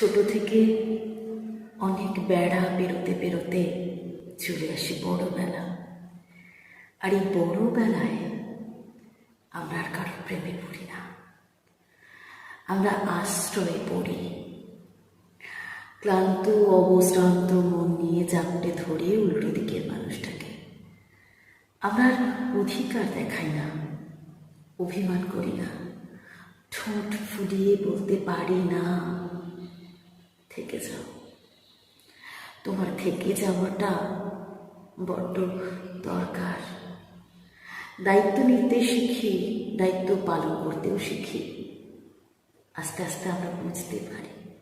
ছোট থেকে অনেক বেড়া পেরোতে পেরোতে চলে আসি বড়বেলা। আর এই বড়বেলায় আমরা আর কারোর প্রেমে পড়ি না। আমরা আশ্রয়ে পড়ি। ক্লান্ত, অবশ্রান্ত মন নিয়ে চাপটে ধরে উল্টো দিকের মানুষটাকে। আমরা অধিকার দেখাই না, অভিমান করি না। ঠোঁট ফুলিয়ে বলতে পারি না। থেকে যাও। তোমার থেকে যাওয়াটা বড্ড দরকার। দায়িত্ব নিতে শিখি, দায়িত্ব পালন করতেও শিখি। আস্তে আস্তে আমরা বুঝতে পারি।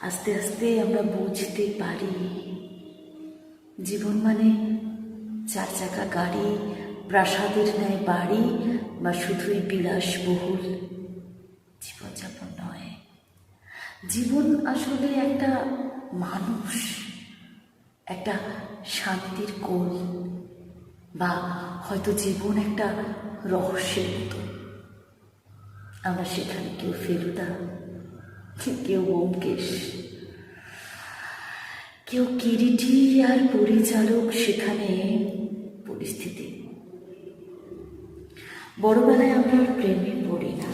আস্তে আস্তে আমরা বুঝতে পারি। জীবন মানে চার চাকা গাড়ি, প্রাসাদের ন্যায় বাড়ি, বা শুধুই বিলাসবহুল জীবনযাপন নয়। জীবন আসলে একটা মানুষ, একটা শান্তির কোল বা হয়তো জীবন একটা রহস্যের মতো। আমরা সেখানে কেউ ফেলুদা কেউ ব্যোমকেশ, কেউ কিরিটি আর পরিচালক সেখানে পরিস্থিতি। বড়বেলায় আমরা প্রেমে পড়ি না।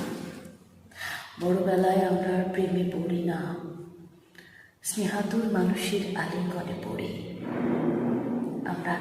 বড়বেলায় আমরা প্রেমে পড়ি না স্নেহাতুর মানুষের আলিঙ্গনে পড়ি। আমরা